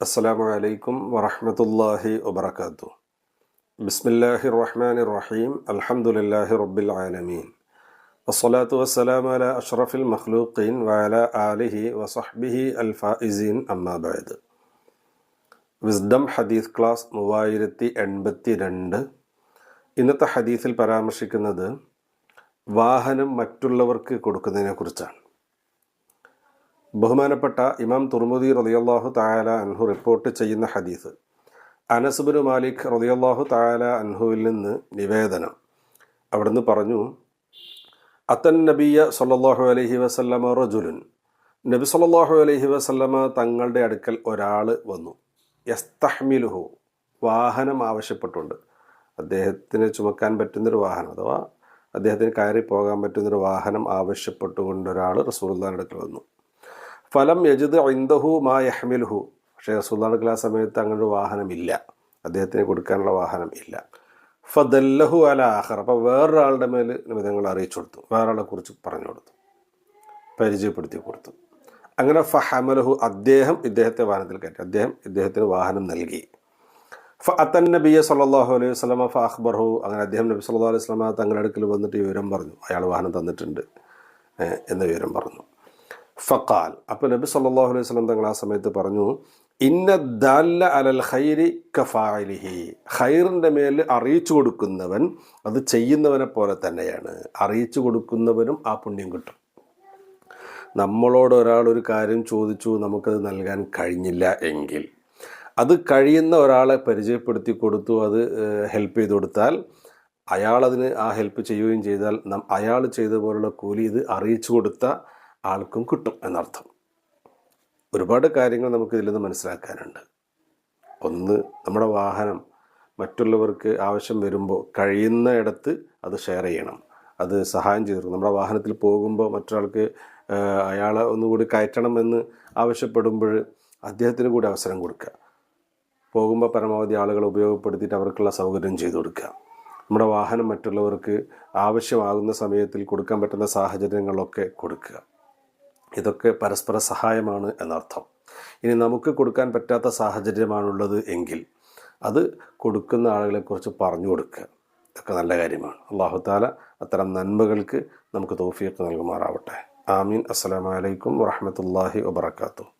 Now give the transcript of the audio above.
അസ്സലാമു അലൈക്കും വറഹമത്തല്ലാഹി വബർക്കാത്തു ബിസ്മില്ലാഹി റഹ്മാൻ റഹീം അലഹമുല്ലാഹി റബ്ബിൽ ആലമീൻ വസ്സലാത്തു വസ്സലാം അല അഷ്റഫിൽ മഖ്ലൂഖീൻ വാല ആലിഹി വസഹ്ബിഹി അൽ ഫായിസീൻ അമ്മാബായത് വിസ്ഡം ഹദീസ് ക്ലാസ് മൂവായിരത്തി എൺപത്തി രണ്ട് ഇന്നത്തെ ഹദീസിൽ പരാമർശിക്കുന്നത് വാഹനം മറ്റുള്ളവർക്ക് കൊടുക്കുന്നതിനെ കുറിച്ചാണ് ബഹുമാനപ്പെട്ട ഇമാം തുർമുദി റളിയല്ലാഹു തായാല അൻഹു റിപ്പോർട്ട് ചെയ്യുന്ന ഹദീസ്. അനസുബിന് മാലിക് റളിയല്ലാഹു തായാല അൻഹുവിൽ നിന്ന് നിവേദനം. അവിടുന്ന് പറഞ്ഞു അത്തൻ നബിയ സല്ലല്ലാഹു അലഹി വസല്ലമ റജുലുൻ. നബി സല്ലല്ലാഹു അലഹി വസല്ലമ തങ്ങളുടെ അടുക്കൽ ഒരാൾ വന്നു. യസ്തഹ്മിലുഹു വാഹനം ആവശ്യപ്പെട്ടുണ്ട്. അദ്ദേഹത്തിന് ചുമക്കാൻ പറ്റുന്നൊരു വാഹനം അഥവാ അദ്ദേഹത്തിന് കയറി പോകാൻ പറ്റുന്നൊരു വാഹനം ആവശ്യപ്പെട്ടുകൊണ്ട് ഒരാൾ അടുക്കൽ വന്നു. ഫലം യജുദ് ഇന്ദഹു മാ യഹ്മിൽഹു പക്ഷേ റസൂലുള്ളാഹിന്റെ ആ സമയത്ത് അങ്ങനെ ഒരു വാഹനമില്ല. അദ്ദേഹത്തിന് കൊടുക്കാനുള്ള വാഹനം ഇല്ല ഫദല്ലഹു അല ആഹർ അപ്പോൾ വേറൊരാളുടെ മേൽ നിമിതങ്ങൾ അറിയിച്ചു കൊടുത്തു. വേറൊരാളെ കുറിച്ച് പറഞ്ഞു കൊടുത്തു. പരിചയപ്പെടുത്തി കൊടുത്തു. അങ്ങനെ ഫഹമലഹു അദ്ദേഹം ഇദ്ദേഹത്തെ വാഹനത്തിൽ കയറ്റി. അദ്ദേഹം ഇദ്ദേഹത്തിന് വാഹനം നൽകി. ഫ അത്തൻ നബിയ സല്ലാഹു അലൈഹി വസ്ലമ ഫ അഖ്ബർഹു അങ്ങനെ അദ്ദേഹം നബി സല്ലാ അലൈഹി സ്വലമ തങ്ങളുടെ അടുക്കൽ വന്നിട്ട് വിവരം പറഞ്ഞു. അയാൾ വാഹനം തന്നിട്ടുണ്ട് എന്ന വിവരം പറഞ്ഞു. ഫക്കാൽ അപ്പോൾ നബി സല്ലാഹു അലൈഹി സ്വലം തങ്ങൾ ആ സമയത്ത് പറഞ്ഞു ഇന്ന അലൽ ഖൈരി കഫാലിഹി ഖൈറിന്റെ മേൽ അറിയിച്ചു കൊടുക്കുന്നവൻ അത് ചെയ്യുന്നവനെ പോലെ തന്നെയാണ്. അറിയിച്ചു കൊടുക്കുന്നവനും ആ പുണ്യം കിട്ടും. നമ്മളോട് ഒരാൾ ഒരു കാര്യം ചോദിച്ചു നമുക്കത് നൽകാൻ കഴിഞ്ഞില്ല എങ്കിൽ. അത് കഴിയുന്ന ഒരാളെ പരിചയപ്പെടുത്തി കൊടുത്തു അത് ഹെൽപ്പ് ചെയ്ത് കൊടുത്താൽ അയാളതിന് ആ ഹെൽപ്പ് ചെയ്യുകയും ചെയ്താൽ അയാൾ ചെയ്ത പോലുള്ള കൂലി ഇത് അറിയിച്ചു കൊടുത്ത ആൾക്കും കിട്ടും എന്നർത്ഥം. ഒരുപാട് കാര്യങ്ങൾ നമുക്ക് ഇതിൽ നിന്ന് മനസ്സിലാക്കാനുണ്ട്. ഒന്ന് നമ്മുടെ വാഹനം മറ്റുള്ളവർക്ക് ആവശ്യം വരുമ്പോൾ കഴിയുന്ന ഇടത്ത് അത് ഷെയർ ചെയ്യണം. അത് സഹായം ചെയ്തു. നമ്മുടെ വാഹനത്തിൽ പോകുമ്പോൾ മറ്റൊരാൾക്ക് അയാളെ ഒന്നുകൂടി കയറ്റണം എന്ന് ആവശ്യപ്പെടുമ്പോൾ അദ്ദേഹത്തിന് കൂടി അവസരം കൊടുക്കുക. പോകുമ്പോൾ പരമാവധി ആളുകളെ ഉപയോഗപ്പെടുത്തിയിട്ട് അവർക്കുള്ള സൗകര്യം ചെയ്തു കൊടുക്കുക. നമ്മുടെ വാഹനം മറ്റുള്ളവർക്ക് ആവശ്യമാകുന്ന സമയത്തിൽ കൊടുക്കാൻ പറ്റുന്ന സാഹചര്യങ്ങളൊക്കെ കൊടുക്കുക. ഇതൊക്കെ പരസ്പര സഹായമാണ് എന്നർത്ഥം. ഇനി നമുക്ക് കൊടുക്കാൻ പറ്റാത്ത സാഹചര്യമാണുള്ളത് എങ്കിൽ അത് കൊടുക്കുന്ന ആളുകളെക്കുറിച്ച് പറഞ്ഞു കൊടുക്കുക. ഇതൊക്കെ നല്ല കാര്യമാണ്. അള്ളാഹു താല അത്തരം നന്മകൾക്ക് നമുക്ക് തോഫിയൊക്കെ നൽകുമാറാവട്ടെ. ആമീൻ. അസ്സലാമലൈക്കും വറഹമത്തല്ലാഹി വബർക്കാത്തു